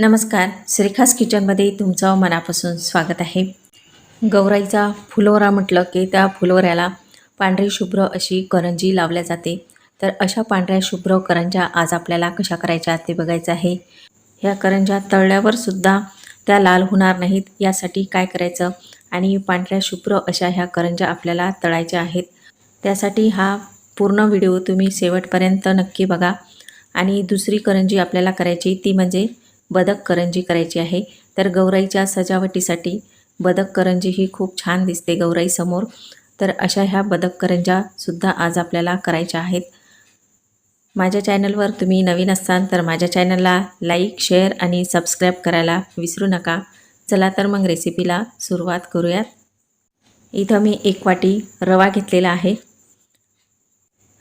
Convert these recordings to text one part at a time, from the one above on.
नमस्कार. श्रीखास किचनमध्ये तुमचं मनापासून स्वागत आहे. गौराईचा फुलोरा म्हटलं की त्या फुलोऱ्याला पांढरी शुभ्र अशी करंजी लावल्या जाते. तर अशा पांढऱ्या शुभ्र करंजा आज आपल्याला कशा करायच्या ते बघायचं आहे. ह्या करंजा तळल्यावर सुद्धा त्या लाल होणार नाहीत. यासाठी काय करायचं? आणि पांढऱ्या शुभ्र अशा ह्या करंजा आपल्याला तळायच्या आहेत. त्यासाठी हा पूर्ण व्हिडिओ तुम्ही शेवटपर्यंत नक्की बघा. आणि दुसरी करंजी आपल्याला करायची ती म्हणजे बदक करंजी करायची आहे. तर गौराईच्या सजावटीसाठी बदक करंजी ही खूप छान दिसते गौराईसमोर तर अशा ह्या बदक करंजासुद्धा आज आपल्याला करायच्या आहेत. माझ्या चॅनलवर तुम्ही नवीन असाल तर माझ्या चॅनलला लाईक शेअर आणि सबस्क्राईब करायला विसरू नका. चला तर मग रेसिपीला सुरुवात करूयात. इथं मी एक वाटी रवा घेतलेला आहे.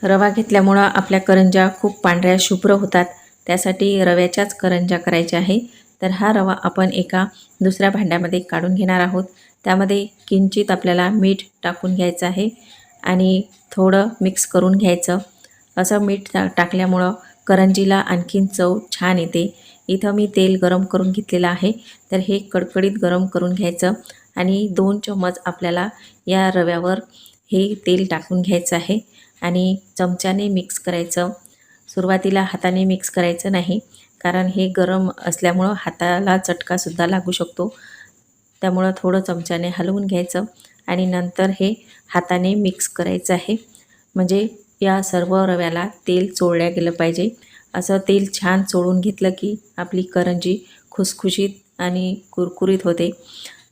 रवा घेतल्यामुळं आपल्या करंजा खूप पांढऱ्या शुभ्र होतात. त्यासाठी रव्याच्याच करंजा करायच्या आहे. तर हा रवा आपण एका दुसऱ्या भांड्यामध्ये काढून घेणार आहोत. त्यामध्ये किंचित आपल्याला मीठ टाकून घ्यायचं आहे आणि थोडं मिक्स करून घ्यायचं. असं मीठ टा टाकल्यामुळं करंजीला आणखीन चव छान येते. इथं मी तेल गरम करून घेतलेलं आहे. तर हे कडकडीत गरम करून घ्यायचं आणि दोन चम्मच आपल्याला या रव्यावर हे तेल टाकून घ्यायचं आहे आणि चमच्याने मिक्स करायचं. सुरुवातीला हाताने मिक्स करायचं नाही कारण हे गरम असल्यामुळं हाताला चटकासुद्धा लागू शकतो. त्यामुळं थोडं चमच्याने हलवून घ्यायचं आणि नंतर हे हाताने मिक्स करायचं आहे. म्हणजे या सर्व रव्याला तेल चोळल्या गेलं पाहिजे. असं तेल छान चोळून घेतलं की आपली करंजी खुसखुशीत आणि कुरकुरीत होते.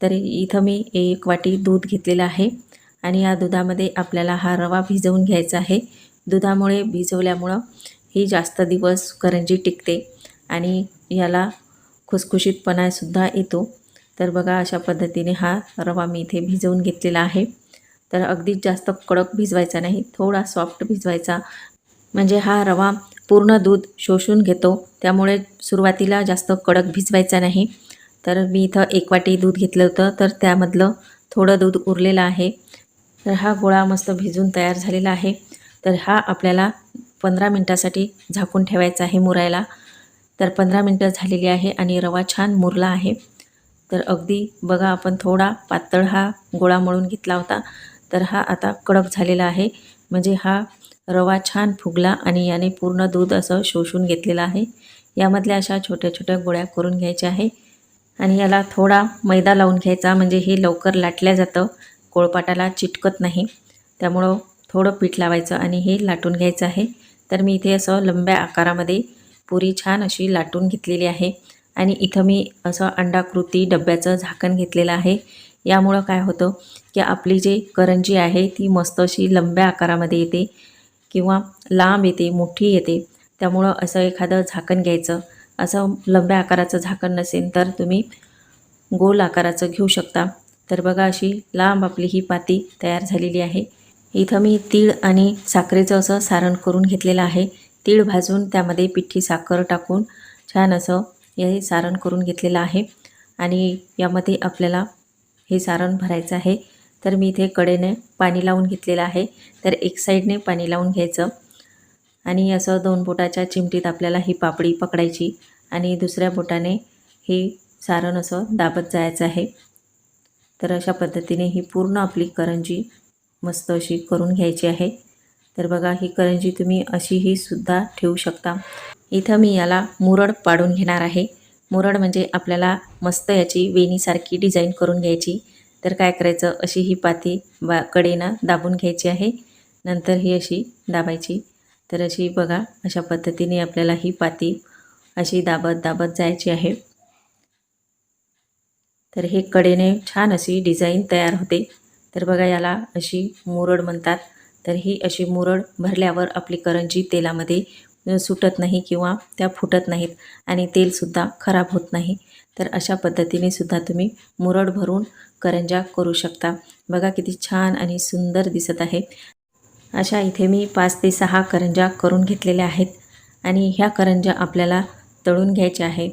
तर इथं मी एक वाटी दूध घेतलेलं आहे आणि या दुधामध्ये आपल्याला हा रवा भिजवून घ्यायचा आहे. दुधामुळे भिजवल्यामुळं ही जास्त दिवस करंजी टिकते आणि याला खुसखुशीतपणासुद्धा येतो. तर बघा अशा पद्धतीने हा रवा मी इथे भिजवून घेतलेला आहे. तर अगदीच जास्त कडक भिजवायचा नाही थोडा सॉफ्ट भिजवायचा. म्हणजे हा रवा पूर्ण दूध शोषून घेतो त्यामुळे सुरुवातीला जास्त कडक भिजवायचा नाही. तर मी इथं एक वाटी दूध घेतलं होतं तर त्यामधलं थोडं दूध उरलेलं आहे. तर हा गोळा मस्त भिजून तयार झालेला आहे. तर हा आपल्याला पंधरा मिनटासाठी झाकून ठेवायचा आहे मुरायला. तर पंधरा मिनटं झालेली आहे आणि रवा छान मुरला आहे. तर अगदी बघा आपण थोडा पातळ हा गोळा मळून घेतला होता. तर हा आता कडक झालेला आहे. म्हणजे हा रवा छान फुगला आणि याने पूर्ण दूध असं शोषून घेतलेलं आहे. यामधल्या अशा छोट्या छोट्या गोळ्या करून घ्यायच्या आहे. आणि याला थोडा मैदा लावून घ्यायचा म्हणजे हे लवकर लाटल्या जातं. कोळपाटाला चिटकत नाही. त्यामुळं थोडं पीठ लावायचं आणि हे लाटून घ्यायचं आहे. तर मी इथे असं लंब्या आकारामध्ये पुरी छान अशी लाटून घेतलेली आहे. आणि इथं मी असं अंडाकृती डब्याचं झाकण घेतलेलं आहे. यामुळं काय होतं की आपली जी करंजी आहे ती मस्त अशी लंब्या आकारामध्ये येते किंवा लांब येते मोठी येते. त्यामुळं असं एखादं झाकण घ्यायचं. असं लंब्या आकाराचं झाकण नसेल तर तुम्ही गोल आकाराचं घेऊ शकता. तर बघा अशी लांब आपली ही पाती तयार झालेली आहे. इथं मी तीळ आणि साखरेचं असं सारण करून घेतलेलं आहे. तीळ भाजून त्यामध्ये पिठी साखर टाकून छान असं हे सारण करून घेतलेलं आहे. आणि यामध्ये आपल्याला हे सारण भरायचं आहे. तर मी इथे कडेने पाणी लावून घेतलेलं आहे. तर एक साईडने पाणी लावून घ्यायचं. आणि असं दोन बोटाच्या चिमटीत आपल्याला ही पापडी पकडायची आणि दुसऱ्या बोटाने हे सारण असं दाबत जायचं आहे. तर अशा पद्धतीने ही पूर्ण आपली करंजी मस्त अशी करून घ्यायची आहे. तर बघा ही करंजी तुम्ही अशीही सुद्धा ठेवू शकता. इथं मी याला मुरड पाडून घेणार आहे. मुरड म्हणजे आपल्याला मस्त याची वेणीसारखी डिझाईन करून घ्यायची. तर काय करायचं अशी ही पाती बा कडेनं दाबून घ्यायची आहे. नंतर ही अशी दाबायची. तर अशी बघा अशा पद्धतीने आपल्याला ही पाती अशी दाबत दाबत जायची आहे. तर हे कडेने छान अशी डिझाईन तयार होते. तर बघा याला अशी मुरड म्हणतात. तर ही अशी मुरड भरल्यावर आपली करंजी तेलामध्ये सुटत नाही किंवा त्या फुटत नाहीत आणि तेलसुद्धा खराब होत नाही. तर अशा पद्धतीने सुद्धा तुम्ही मुरड भरून करंजा करू शकता. बघा किती छान आणि सुंदर दिसत आहे. अशा इथे मी पाच ते सहा करंजा करून घेतलेल्या आहेत आणि ह्या करंजा आपल्याला तळून घ्यायच्या आहे.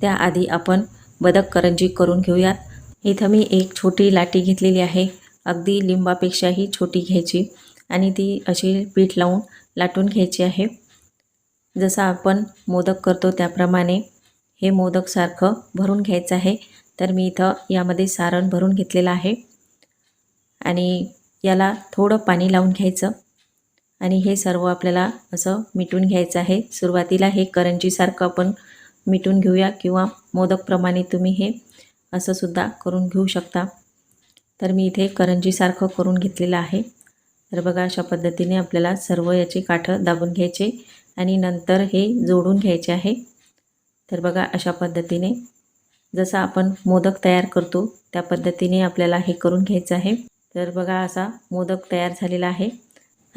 त्याआधी आपण बदक करंजी करून घेऊयात. इथं मी एक छोटी लाटी घेतलेली आहे. अगदी लिंबापेक्षाही छोटी घ्यायची. आणि ती अशी पीठ लावून लाटून घ्यायची आहे. जसं आपण मोदक करतो त्याप्रमाणे हे मोदकसारखं भरून घ्यायचं आहे. तर मी इथं यामध्ये सारण भरून घेतलेलं आहे. आणि याला थोडं पाणी लावून घ्यायचं. आणि हे सर्व आपल्याला असं मिटून घ्यायचं आहे. सुरुवातीला हे करंजीसारखं आपण मिटून घेऊया किंवा मोदकप्रमाणे तुम्ही हे असं सुद्धा करून घेऊ शकता. तर मी इथे करंजीसारखं करून घेतलेलं आहे. तर बघा अशा पद्धतीने आपल्याला सर्व याचे काठं दाबून घ्यायचे आणि नंतर हे जोडून घ्यायचे आहे. तर बघा अशा पद्धतीने जसं आपण मोदक तयार करतो त्या पद्धतीने आपल्याला हे करून घ्यायचं आहे. तर बघा असा मोदक तयार झालेला आहे.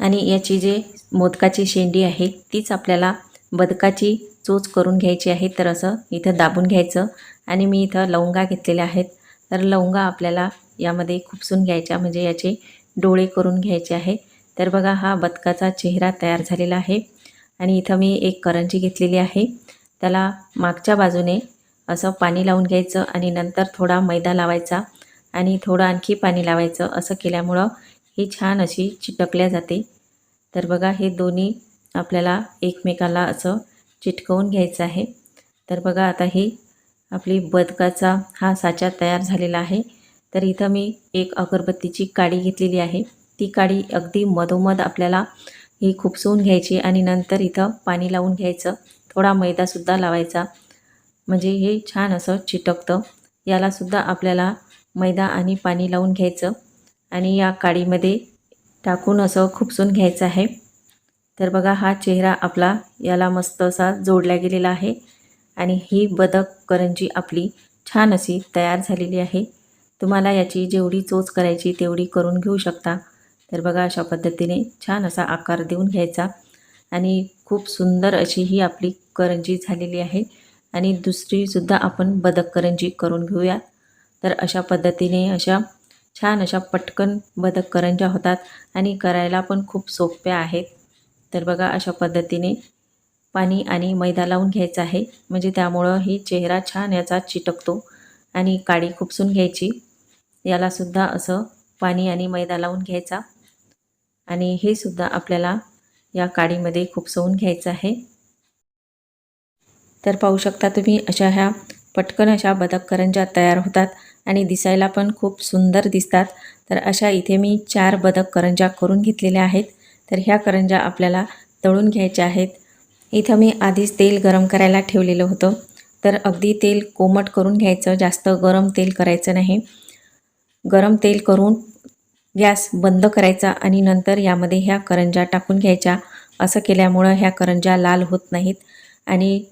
आणि याची जे मोदकाची शेंडी आहे तीच आपल्याला बदकाची चोच करून घ्यायची आहे. तर असं इथं दाबून घ्यायचं. आणि मी इथं लवंगा घेतलेल्या आहेत. तर लवंगा आपल्याला यामध्ये खुपसून घ्यायच्या म्हणजे याचे डोळे करून घ्यायचे आहे. तर बघा हा बदकाचा चेहरा तयार झालेला आहे. आणि इथं मी एक करंजी घेतलेली आहे. त्याला मागच्या बाजूने असं पाणी लावून घ्यायचं आणि नंतर थोडा मैदा लावायचा आणि थोडं आणखी पाणी लावायचं असं केल्यामुळं ही छान अशी चिटकल्या जाते. तर बघा हे दोन्ही आपल्याला एकमेकाला असं चिटकवून घ्यायचं आहे. तर बघा आता ही आपली बदकाचा हा साचा तयार झालेला आहे. तर इथं मी एक अगरबत्तीची काडी घेतलेली आहे. ती काडी अगदी मधोमध आपल्याला ही खुपसवून घ्यायची आणि नंतर इथं पाणी लावून घ्यायचं. थोडा मैदासुद्धा लावायचा. म्हणजे हे छान असं चिटकतं. यालासुद्धा आपल्याला मैदा आणि पाणी लावून घ्यायचं. आणि या काडीमध्ये टाकून असं खुपसून घ्यायचं आहे. तर बघा हा चेहरा आपला याला मस्त असा जोडला गेलेला आहे. आणि ही बदक करंजी आपली छान अशी तयार झालेली आहे. तुम्हाला याची जेवढी चोच करायची तेवढी करून घेऊ शकता. तर बघा अशा पद्धतीने छान असा आकार देऊन घ्यायचा. आणि खूप सुंदर अशी ही आपली करंजी झालेली आहे. आणि दुसरीसुद्धा आपण बदक करंजी करून घेऊया. तर अशा पद्धतीने अशा छान अशा पटकन बदक करंज्या होतात आणि करायला पण खूप सोप्या आहेत. तर बघा अशा पद्धतीने पाणी आणि मैदा लावून घ्यायचा आहे. म्हणजे त्यामुळं ही चेहरा छान याचा चिटकतो आणि काडी खुपसून घ्यायची. यालासुद्धा असं पाणी आणि मैदा लावून घ्यायचा. आणि हे सुद्धा आपल्याला या काडीमध्ये खुपसवून घ्यायचं आहे. तर पाहू शकता तुम्ही अशा ह्या पटकन अशा बदक करंज्या तयार होतात आणि दिसायला पण खूप सुंदर दिसतात. तर अशा इथे मी चार बदक करंज्या करून घेतलेल्या आहेत. तर ह्या करंज्या आपल्याला तळून घ्यायच्या आहेत. इथं मी आधीच तेल गरम करायला ठेवलेलं होतं. तर अगदी तेल कोमट करून घ्यायचं जास्त गरम तेल करायचं नाही. गरम तेल करून गॅस बंद करायचा आणि नंतर यामध्ये ह्या करंज्या टाकून घ्यायच्या. असं केल्यामुळं ह्या करंज्या लाल होत नाहीत. आणि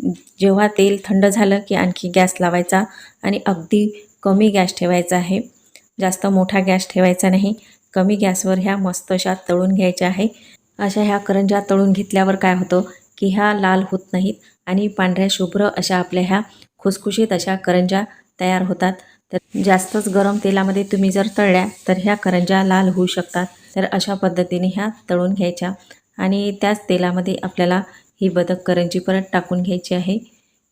जेव्हा तेल थंड झालं की आणखी गॅस लावायचा आणि अगदी कमी गॅस ठेवायचा आहे. जास्त मोठा गॅस ठेवायचा नाही. कमी गॅसवर ह्या मस्त अशा तळून घ्यायच्या आहे. अशा ह्या करंज्या तळून घेतल्यावर काय होतं की ह्या लाल होत नाहीत आणि पांढऱ्या शुभ्र अशा आपल्या ह्या खुसखुशीत अशा करंज्या तयार होतात. जास्तच गरम तेलामध्ये तुम्ही जर तळल्या तर ह्या करंज्या लाल होऊ शकतात. तर अशा पद्धतीने ह्या तळून घ्यायच्या आणि त्याच तेलामध्ये आपल्याला ही बदक करंजी परत टाकून घ्यायची आहे.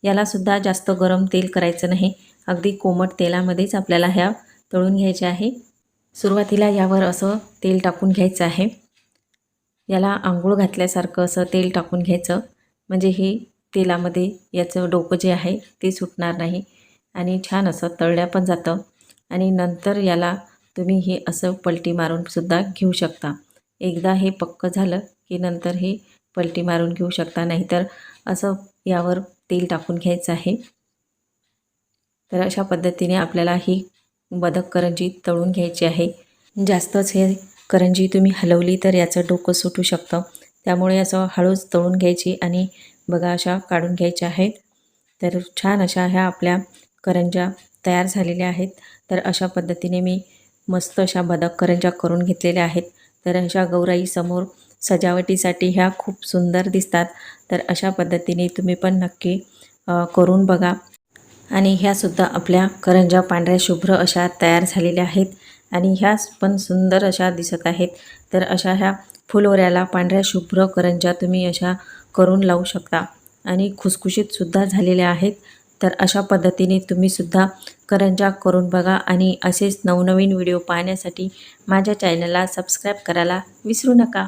यालासुद्धा जास्त गरम तेल करायचं नाही. अगदी कोमट तेलामध्येच आपल्याला ह्या तळून घ्यायच्या आहे. सुरुवातीला यावर असं तेल टाकून घ्यायचं आहे. याला आंघोळ घातल्यासारखं असं तेल टाकून घ्यायचं. म्हणजे हे तेलामध्ये याचं डोकं जे आहे ते सुटणार नाही. आणि छान असं तळल्या पण जातं. आणि नंतर याला तुम्ही हे असं पलटी मारूनसुद्धा घेऊ शकता. एकदा हे पक्क झालं की नंतर हे पलटी मारून घेऊ शकता. नाहीतर असं यावर तेल टाकून घ्यायचं आहे. तर अशा पद्धतीने आपल्याला ही बदक करंजी तळून घ्यायची आहे. जास्तच हे करंजी तुम्ही हलवली तर याचं डोकं सुटू शकतं. त्यामुळे असं हळूच तळून घ्यायची आणि बघा अशा काढून घ्यायच्या आहेत. तर छान अशा ह्या आपल्या करंज्या तयार झालेल्या आहेत. तर अशा पद्धतीने मी मस्त अशा बदक करंज्या करून घेतलेल्या आहेत. तर अशा गौराईसमोर सजावटीसाठी ह्या खूप सुंदर दिसतात. तर अशा पद्धतीने तुम्ही पण नक्की करून बघा. आणि ह्यासुद्धा आपल्या करंज्या पांढऱ्या शुभ्र अशा तयार झालेल्या आहेत. आणि ह्या पण सुंदर अशा दिसत आहेत. तर अशा ह्या फुलोऱ्याला पांढऱ्या शुभ्र करंज्या तुम्ही अशा करून लावू शकता. आणि खुसखुशीतसुद्धा झालेल्या आहेत. तर अशा पद्धतीने तुम्हीसुद्धा करंजा करून बघा आणि असेच नवनवीन व्हिडिओ पाहण्यासाठी माझ्या चॅनलला सबस्क्राईब करायला विसरू नका.